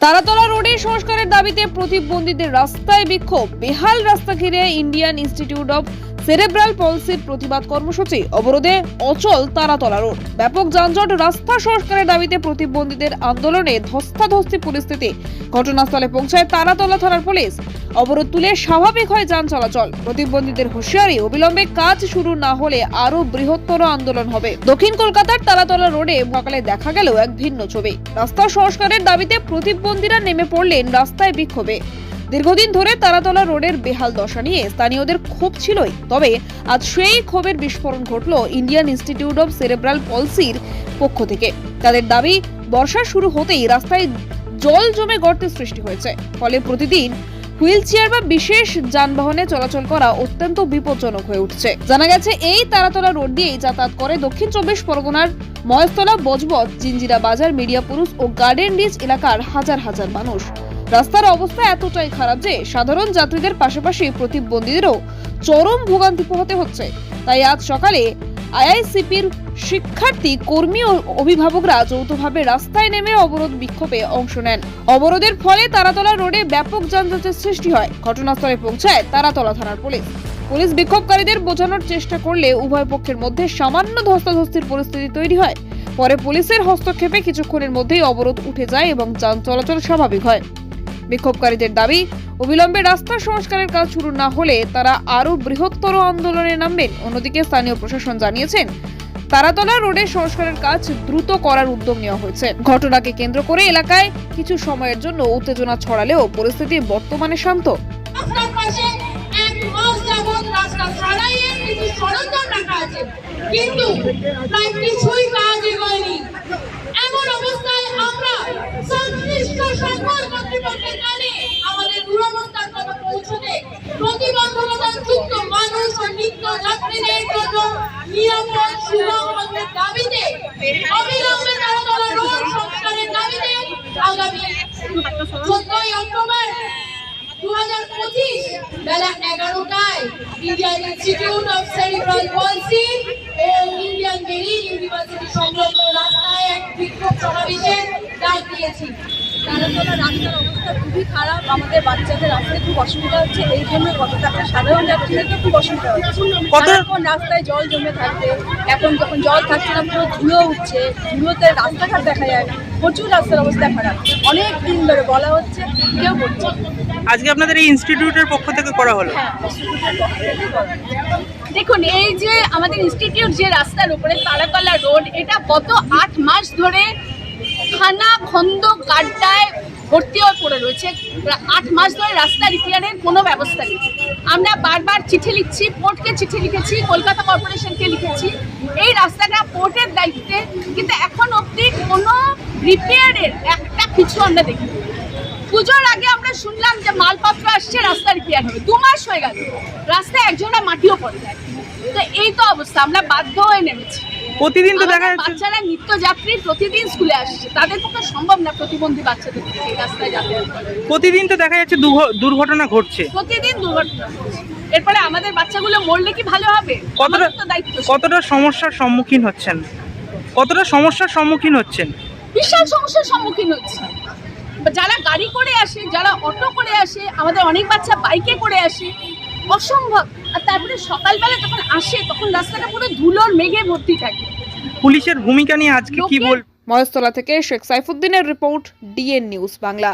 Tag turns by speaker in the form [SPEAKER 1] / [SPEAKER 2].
[SPEAKER 1] তারাতলা রোডে সংস্কারের দাবিতে প্রতিবন্ধীদের রাস্তায় বিক্ষোভ। বেহাল রাস্তা ঘিরে ইন্ডিয়ান ইনস্টিটিউট অব সেরেব্রাল পলসির প্রতিবাদ কর্মসূচি অবরোধে অচল তারাতলা রোড। ব্যাপক যানজট রাস্তা সংস্কারের দাবিতে প্রতিবন্ধীদের আন্দোলনে ধস্তাধস্তি পরিস্থিতি। ঘটনাস্থলে পৌঁছায় তারাতলা থানার পুলিশ। অবরোধ তুলে স্বাভাবিক হয় যান চলাচল। প্রতিবন্ধীদের হুঁশিয়ারি, অবিলম্বে কাজ শুরু না হলে আরও বৃহত্তর আন্দোলন হবে। দক্ষিণ কলকাতার তারাতলা রোডে সকালে দেখা গেল এক ভিন্ন ছবি। রাস্তা সংস্কারের দাবিতে প্রতিবন্ধীরা নেমে পড়লেন রাস্তায় বিক্ষোভে। দীর্ঘদিন ধরে তারাতলা রোডের বেহাল দশা নিয়ে স্থানীয়দের ক্ষোভ ছিলই। তবে আজ সেই ক্ষোভের বিস্ফোরণ ঘটল ইন্ডিয়ান ইনস্টিটিউট অব সেরেব্রাল পলসির পক্ষ থেকে। তাদের দাবি, বর্ষা শুরু হতেই রাস্তায় জল জমে গর্তের সৃষ্টি হয়েছে। ফলে প্রতিদিন হুইল চেয়ার বা বিশেষ যানবাহনে চলাচল করা অত্যন্ত বিপজ্জনক হয়ে উঠছে। জানা গেছে, এই তারাতলা রোড দিয়েই যাতায়াত করে দক্ষিণ চব্বিশ পরগনার ময়স্তলা বজবত জিঞ্জিরা বাজার, মিডিয়া পুরুষ ও গার্ডেন রিচ এলাকার হাজার হাজার মানুষ। রাস্তার অবস্থা এতটাই খারাপ যে সাধারণ যাত্রীদের পাশাপাশি প্রতিবন্ধীদেরও চরম ভোগান্তি পোহাতে হচ্ছে। তাই আজ সকালে আইআইসিপির শিক্ষার্থী, কর্মী ও অভিভাবকরা যৌথভাবে রাস্তায় নেমে অবরোধ বিক্ষোভে অংশ নেন। অবরোধের ফলে তারাতলা রোডে ব্যাপক যানজটের সৃষ্টি হয়। ঘটনাস্থলে পৌঁছায় তারাতলা থানার পুলিশ। পুলিশ বিক্ষোভকারীদের বোঝানোর চেষ্টা করলে উভয় পক্ষের মধ্যে সামান্য ধস্তাধস্তির পরিস্থিতি তৈরি হয়। পরে পুলিশের হস্তক্ষেপে কিছুক্ষণের মধ্যেই অবরোধ উঠে যায় এবং যান চলাচল স্বাভাবিক হয়। বিক্ষোভকারীদের দাবি, অবিলম্বে রাস্তা সংস্কারের কাজ শুরু না হলে তারা আরও বৃহত্তর আন্দোলনে নামবেন, অন্যদিকে স্থানীয় প্রশাসন জানিয়েছেন, তারাতলা রোডে সংস্কারের কাজ দ্রুত করার উদ্যোগ নেওয়া হয়েছে। ঘটনাকে কেন্দ্র করে এলাকায় কিছু সময়ের জন্য উত্তেজনা ছড়ালেও পরিস্থিতি বর্তমানে শান্ত
[SPEAKER 2] এক মাস যাবৎ রাস্তা সারাইয়ের কিছু সরঞ্জাম রাখা আছে কিন্তু প্রায় কিছুই কাজ এগোয়নি এমন অবস্থায় আমরা সংশ্লিষ্ট সকল কর্তৃপক্ষের কানে আমাদের দূরবস্থার কথা পৌঁছতে প্রতিবন্ধকতা যুক্ত মানুষ ও নিত্য যাত্রীদের অক্টোবর দু হাজার পঁচিশ বেলা এগারোটায় Indian Institute of Cerebral Palsy Indian Marine রাস্তায় এক বিক্ষোভ সমাবেশের ডাক
[SPEAKER 3] তারাতলা রাস্তার অবস্থা খুবই খারাপ। আমাদের বাচ্চাদের আসতে খুব অসুবিধা হচ্ছে। এই জন্য কত টাকা সাধারণ যাত্রীদেরকে খুব অসুবিধা হচ্ছে। সারাক্ষণ রাস্তায় জল জমে থাকবে। এখন যখন জল থাকছে না পুরো ধুলো উঠছে। ধুলোতে রাস্তাঘাট দেখা যায় না। প্রচুর রাস্তার অবস্থা খারাপ। অনেক দিন ধরে বলা হচ্ছে কেউ করছে
[SPEAKER 4] আজকে আপনাদের এই ইনস্টিটিউটের পক্ষ থেকে করা হলো?
[SPEAKER 3] হ্যাঁ। দেখুন এই যে আমাদের ইনস্টিটিউট যে রাস্তার উপরে তারাকলা রোড এটা গত আট মাস ধরে খানা খন্দ গাড্ডায় ভর্তি হয়ে পড়ে রয়েছে। আট মাস ধরে রাস্তা রিপেয়ারের কোনো ব্যবস্থা নেই। আমরা বারবার চিঠি লিখছি পোর্টকে চিঠি লিখেছি, কলকাতা কর্পোরেশনকে লিখেছি। এই রাস্তাটা পোর্টের দায়িত্বে, কিন্তু এখন অবধি কোনো রিপেয়ারের একটা কিছু আমরা দেখিনি। পুজোর আগে আমরা শুনলাম যে মালপত্র আসছে রাস্তা রিপেয়ার হবে দু মাস হয়ে গেল। রাস্তায় একজনের মাটিও পড়ে যায় তো এই তো অবস্থা আমরা বাধ্য হয়ে নেমেছি।
[SPEAKER 4] প্রতিদিন তো দেখা যাচ্ছে
[SPEAKER 3] বাচ্চারা নিত্যযাত্রী প্রতিদিন স্কুলে আসছে। তাদের পক্ষে সম্ভব না প্রতিবন্ধী বাচ্চাদের এই রাস্তায় যাতায়াত
[SPEAKER 4] প্রতিদিন তো দেখা যাচ্ছে দুর্ঘ- দুর্ঘটনা ঘটছে।
[SPEAKER 3] প্রতিদিন দুর্ঘটনা। এরপরে আমাদের বাচ্চাগুলো মরলে কি ভালো হবে?
[SPEAKER 4] কতটা কতটা সমস্যার সম্মুখীন হচ্ছেন? কতটা সমস্যার সম্মুখীন হচ্ছেন?
[SPEAKER 3] বিশাল সমস্যার সম্মুখীন হচ্ছে। যারা গাড়ি করে আসে যারা অটো করে আসে আমাদের অনেক বাচ্চা বাইকে করে আসে। অসম্ভব। আর তারপরে সকালবেলা যখন আসে তখন রাস্তাটা পুরো ধুলোর মেঘে ভর্তি থাকে।
[SPEAKER 4] পুলিশের ভূমিকা নিয়ে আজকে কি বল
[SPEAKER 1] মহেশতলা থেকে শেখ সাইফুদ্দিনের রিপোর্ট ডিএন নিউজ বাংলা।